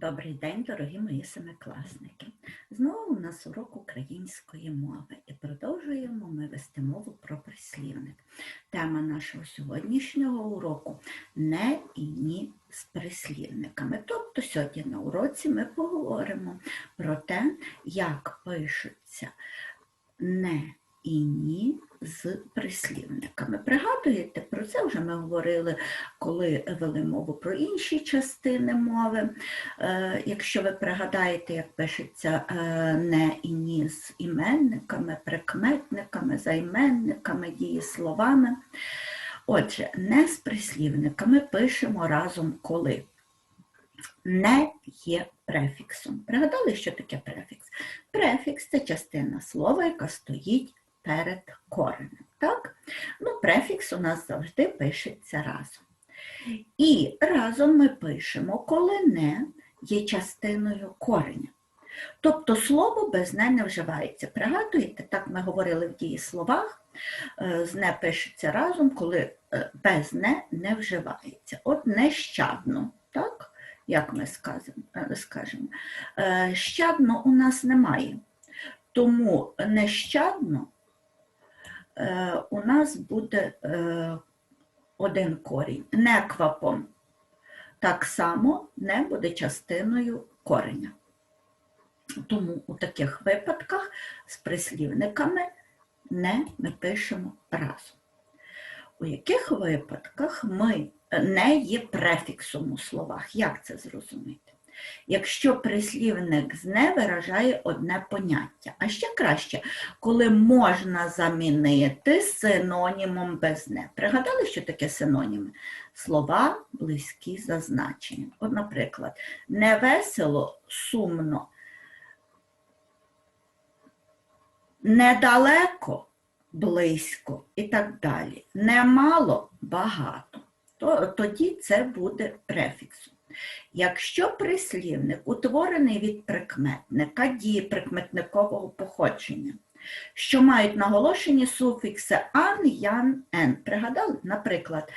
Добрий день, дорогі мої семикласники. Знову у нас урок української мови і продовжуємо ми вести мову про прислівник. Тема нашого сьогоднішнього уроку не і ні з прислівниками. Тобто сьогодні на уроці ми поговоримо про те, як пишуться не і ні з прислівниками. Пригадуєте, про це вже ми говорили, коли вели мову про інші частини мови. Е, Якщо ви пригадаєте, як пишеться е, не і ні з іменниками, прикметниками, займенниками, дієсловами. Отже, не з прислівниками пишемо разом коли. Не є префіксом. Пригадали, що таке префікс? Префікс це частина слова, яка стоїть перед коренем. Так? Ну, Префікс у нас завжди пишеться разом. І разом ми пишемо, коли не є частиною кореня. Тобто слово без не не вживається. Пригадуєте, так ми говорили в дієсловах, е, з не пишеться разом, коли е, без не не вживається. От нещадно, так? як ми скажемо. Е, щадно у нас немає. Тому нещадно у нас буде один корінь. Неквапом так само не буде частиною кореня. Тому у таких випадках з прислівниками не ми пишемо разом. У яких випадках ми не є префіксом у словах? Як це зрозуміти? Якщо прислівник з не виражає одне поняття, а ще краще, коли можна замінити синонімом без. Пригадали, що таке синоніми? Слова близькі за значенням. От, наприклад, невесело, сумно, недалеко, близько і так далі. Немало багато. То, Тоді це буде префіксом. Якщо прислівник утворений від прикметника дії прикметникового походження, що мають наголошені суфікси ан, ян, ен. Пригадали? Наприклад,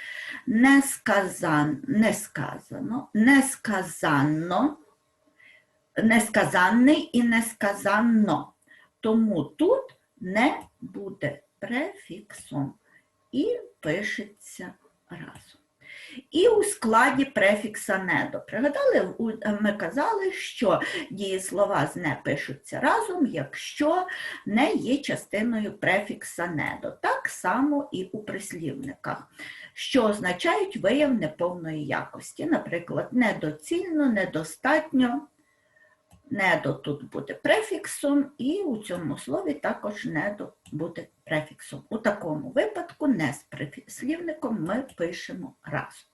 не сказан, не сказано, не сказанно, несказанний і несказанно. Тому тут не буде префіксом і пишеться разом. І у складі префікса недо. Пригадали, ми казали, що дієслова з не пишуться разом, якщо не є частиною префікса недо. Так само і у прислівниках, що означають вияв неповної якості. Наприклад, недоцільно, недостатньо. Недо тут буде префіксом, і у цьому слові також недо буде префіксом. У такому випадку не з прислівником ми пишемо разом.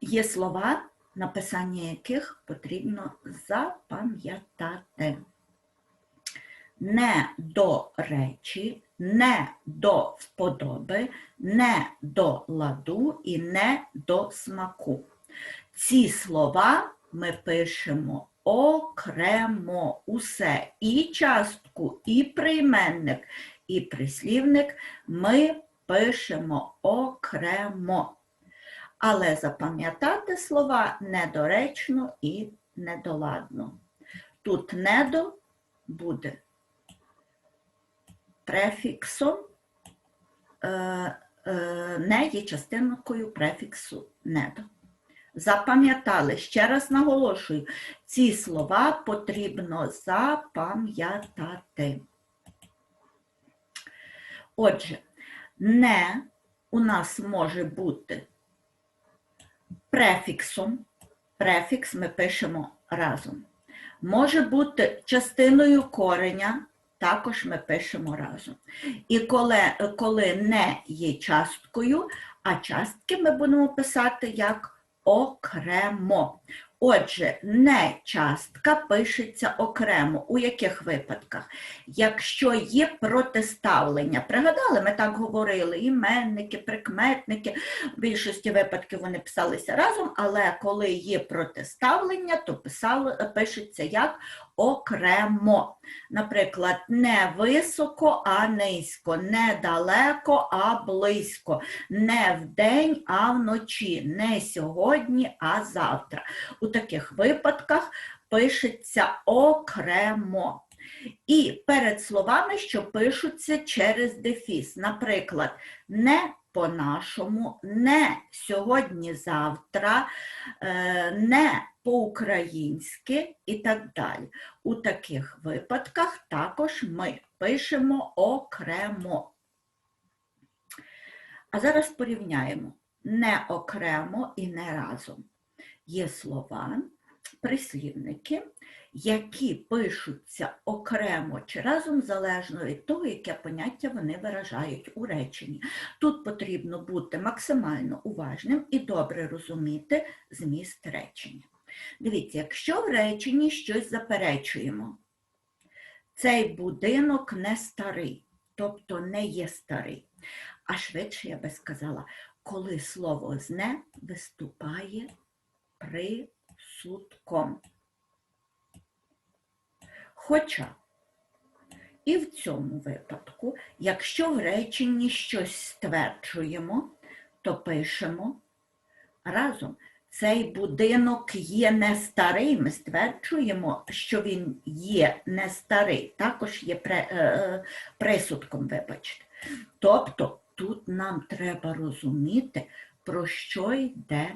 Є слова, написання яких потрібно запам'ятати. Не до речі, не до вподоби, не до ладу і не до смаку. Ці слова ми пишемо окремо усе і частку, і прийменник, і прислівник ми пишемо окремо. Але запам'ятати слова недоречно і недоладно. Тут недо буде префіксом, е, е, не є частинкою префіксу недо. Запам'ятали, ще раз наголошую, ці слова потрібно запам'ятати. Отже, не у нас може бути префіксом. Префікс ми пишемо разом. Може бути частиною кореня, також ми пишемо разом. І коли, коли не є часткою, а частки ми будемо писати як окремо. Отже, не частка пишеться окремо. У яких випадках? Якщо є протиставлення, пригадали, ми так говорили, іменники, прикметники, в більшості випадків вони писалися разом, але коли є протиставлення, то писало, пишеться як окремо. Наприклад, не високо, а низько, не далеко, а близько, не вдень, а вночі, не сьогодні, а завтра. У таких випадках пишеться окремо. І перед словами, що пишуться через дефіс. Наприклад, не по-нашому, не сьогодні-завтра, е, не по-українськи і так далі. У таких випадках також ми пишемо окремо. А зараз порівняємо не окремо і не разом. Є слова, прислівники, які пишуться окремо чи разом залежно від того, яке поняття вони виражають у реченні. Тут потрібно бути максимально уважним і добре розуміти зміст речення. Дивіться, якщо в реченні щось заперечуємо, цей будинок не старий, тобто не є старий. А швидше я би сказала, коли слово зне виступає присудком. Хоча і в цьому випадку, якщо в реченні щось стверджуємо, то пишемо разом. Цей будинок є не старий, ми стверджуємо, що він є не старий, також є при- е, присудком, вибачте. Тобто тут нам треба розуміти, про що йде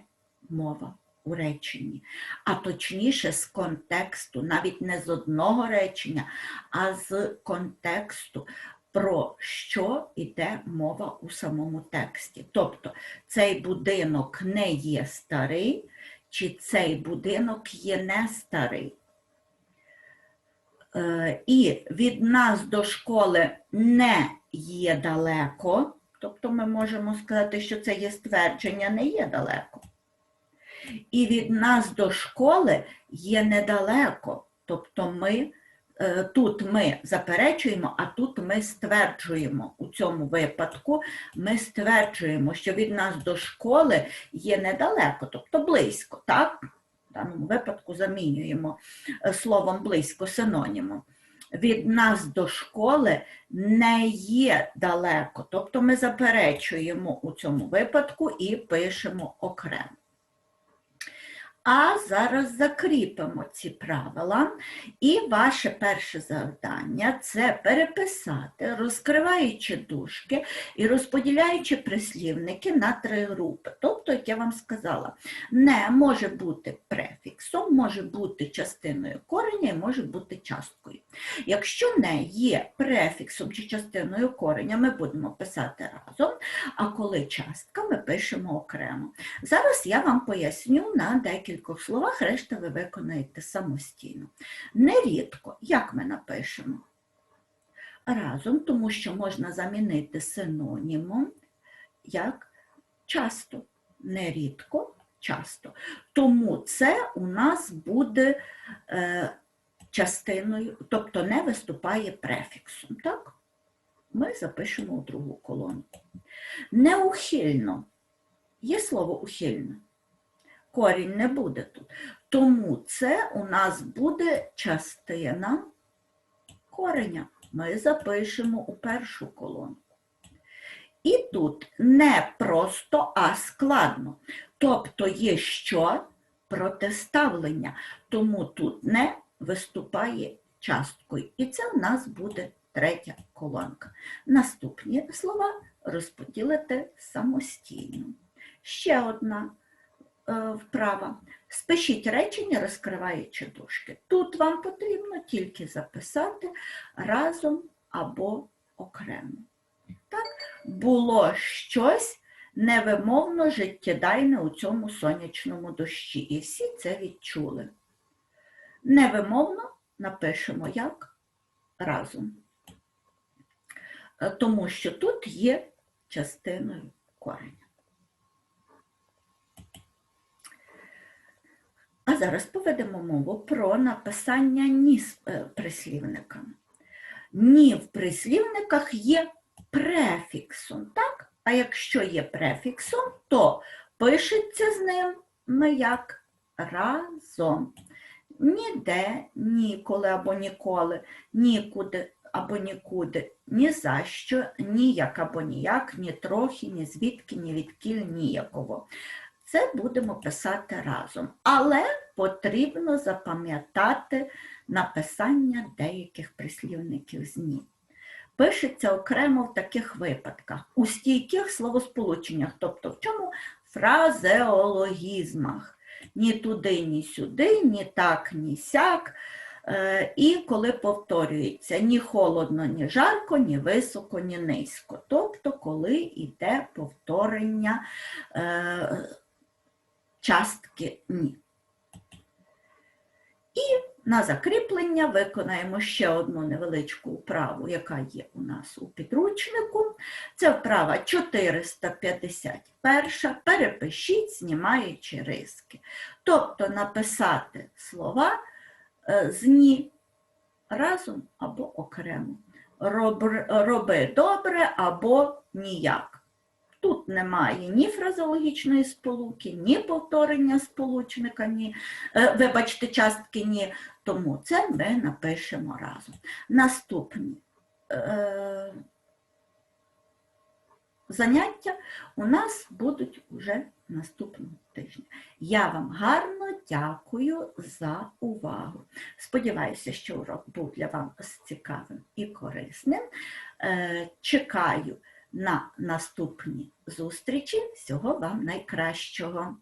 мова у реченні, а точніше з контексту, навіть не з одного речення, а з контексту, про що йде мова у самому тексті. Тобто цей будинок не є старий, чи цей будинок є не старий. Е, І від нас до школи не є далеко, тобто ми можемо сказати, що це є ствердження, не є далеко. І від нас до школи є недалеко. Тобто ми тут ми заперечуємо, а тут ми стверджуємо. У цьому випадку ми стверджуємо, що від нас до школи є недалеко, тобто близько. Так? В даному випадку замінюємо е, словом близько синонімом. Від нас до школи не є далеко, тобто ми заперечуємо у цьому випадку і пишемо окремо. А зараз закріпимо ці правила. І ваше перше завдання це переписати, розкриваючи дужки і розподіляючи прислівники на три групи. Тобто, як я вам сказала, не може бути префіксом, може бути частиною кореня і може бути часткою. Якщо не є префіксом чи частиною кореня, ми будемо писати разом, а коли частка, ми пишемо окремо. Зараз я вам поясню на декількох словах, решта ви виконаєте самостійно. Нерідко, як ми напишемо? Разом, тому що можна замінити синонімом як часто. Нерідко, часто. Тому це у нас буде е, частиною, тобто не виступає префіксом. Так? Ми запишемо у другу колонку. Неухильно. Є слово ухильно корінь не буде тут. Тому це у нас буде частина кореня. Ми запишемо у першу колонку. І тут не просто, а складно. Тобто є що протиставлення, тому тут не виступає часткою. І це у нас буде третя колонка. Наступні слова розподілити самостійно. Ще одна е, вправа. Спишіть речення, розкриваючи дужки. Тут вам потрібно тільки записати разом або окремо. Так? Було щось невимовно життєдайне у цьому сонячному дощі. І всі це відчули. Невимовно напишемо як разом. Е, Тому що тут є частиною кореня. А зараз поведемо мову про написання ні з е, прислівниками. Ні в прислівниках є префіксом, так? А якщо є префіксом, то пишеться з ним ну, як разом. Ніде, ніколи або ніколи, нікуди або нікуди, ні за що, ніяк або ніяк, ні трохи, ні звідки, ні відкіль, ніякого. Це будемо писати разом. Але потрібно запам'ятати написання деяких прислівників зні. Пишеться окремо в таких випадках, у стійких словосполученнях, тобто в чому фразеологізмах. Ні туди, ні сюди, ні так, ні сяк. Е, І коли повторюється ні холодно, ні жарко, ні високо, ні низько. Тобто, коли йде повторення е, частки ні. І на закріплення виконаємо ще одну невеличку вправу, яка є у нас у підручнику. Це вправа 451. Перепишіть, знімаючи риски. Тобто написати слова е, з ні разом або окремо. Роб- Роби добре або ніяк. Тут немає ні фразеологічної сполуки, ні повторення сполучника, ні, е, вибачте, частки ні. Тому це ми напишемо разом. Наступні е, заняття у нас будуть вже наступного тижня. Я вам гарно дякую за увагу. Сподіваюся, що урок був для вас цікавим і корисним. Е, Чекаю на наступні зустрічі. Всього вам найкращого.